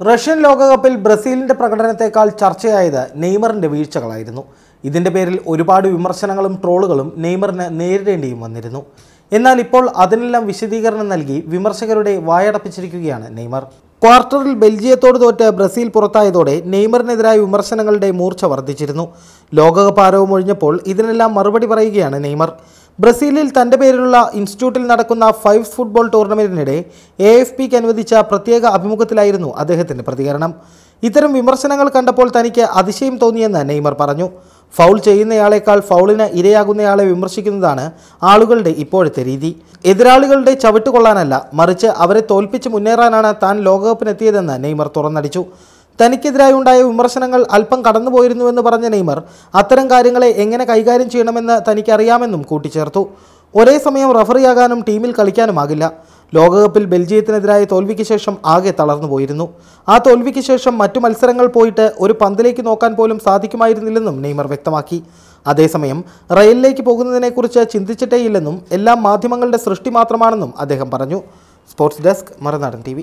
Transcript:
Russian ലോകകപ്പിൽ ബ്രസീലിന്റെ പ്രകടനത്തെക്കാൾ ചർച്ചയായത് നെയ്മറിന്റെ വീഴ്ചകളായിരുന്നു. ഇതിന്റെ പേരിൽ ഒരുപാട് വിമർശനങ്ങളും ട്രോളുകളും നെയ്മറിന് നേരിടേണ്ടിയും വന്നിരുന്നു. എന്നാൽ ഇപ്പോൾ അതിനെല്ലാം വിശദീകരണം നൽകി വിമർശകരുടെ വായടപ്പിച്ചിരിക്കുകയാണ് നെയ്മർ. ക്വാർട്ടറിൽ ബെൽജിയത്തോട് തോറ്റ് ബ്രസീൽ പുറത്തായതോടെ നെയ്മറിനെതിരായ വിമർശനങ്ങളുടെ മൂർച്ച വർദ്ധിച്ചിരുന്നു. ലോകകപ്പ് ആരവം ഒഴിഞ്ഞപ്പോൾ ഇതിനെല്ലാം മറുപടി പറയുകയാണ് നെയ്മർ. ബ്രസീലിൽ തന്റെ പേരിലുള്ള ഇൻസ്റ്റിറ്റ്യൂട്ടിൽ നടക്കുന്ന ഫൈവ് ഫുട്ബോൾ ടൂർണമെന്റിനിടെ എ എഫ് പിക്ക് അനുവദിച്ച പ്രത്യേക അഭിമുഖത്തിലായിരുന്നു അദ്ദേഹത്തിന്റെ പ്രതികരണം. ഇത്തരം വിമർശനങ്ങൾ കണ്ടപ്പോൾ തനിക്ക് അതിശയം തോന്നിയെന്ന് നെയ്മർ പറഞ്ഞു. ഫൗൾ ചെയ്യുന്നയാളേക്കാൾ ഫൗളിന് ഇരയാകുന്നയാളെ വിമർശിക്കുന്നതാണ് ആളുകളുടെ ഇപ്പോഴത്തെ രീതി. എതിരാളികളുടെ ചവിട്ടുകൊള്ളാനല്ല മറിച്ച് അവരെ തോൽപ്പിച്ച് മുന്നേറാനാണ് താൻ ലോകകപ്പിനെത്തിയതെന്ന് നെയ്മർ തുറന്നടിച്ചു. തനിക്കെതിരായി ഉണ്ടായ വിമർശനങ്ങൾ അല്പം കടന്നുപോയിരുന്നുവെന്ന് പറഞ്ഞ നെയ്മർ അത്തരം കാര്യങ്ങളെ എങ്ങനെ കൈകാര്യം ചെയ്യണമെന്ന് തനിക്കറിയാമെന്നും കൂട്ടിച്ചേർത്തു. ഒരേ സമയം റഫറിയാകാനും ടീമിൽ കളിക്കാനുമാകില്ല. ലോകകപ്പിൽ ബെൽജിയത്തിനെതിരായ തോൽവിക്ക് ശേഷം ആകെ തളർന്നു പോയിരുന്നു ആ തോൽവിക്ക് ശേഷം മറ്റു മത്സരങ്ങൾ പോയിട്ട് ഒരു പന്തിലേക്ക് നോക്കാൻ പോലും സാധിക്കുമായിരുന്നില്ലെന്നും നെയ്മർ വ്യക്തമാക്കി. അതേസമയം റയലിലേക്ക് പോകുന്നതിനെക്കുറിച്ച് ചിന്തിച്ചിട്ടേയില്ലെന്നും എല്ലാം മാധ്യമങ്ങളുടെ സൃഷ്ടി മാത്രമാണെന്നും അദ്ദേഹം പറഞ്ഞു. സ്പോർട്സ് ഡെസ്ക് മറുനാടൻ ടി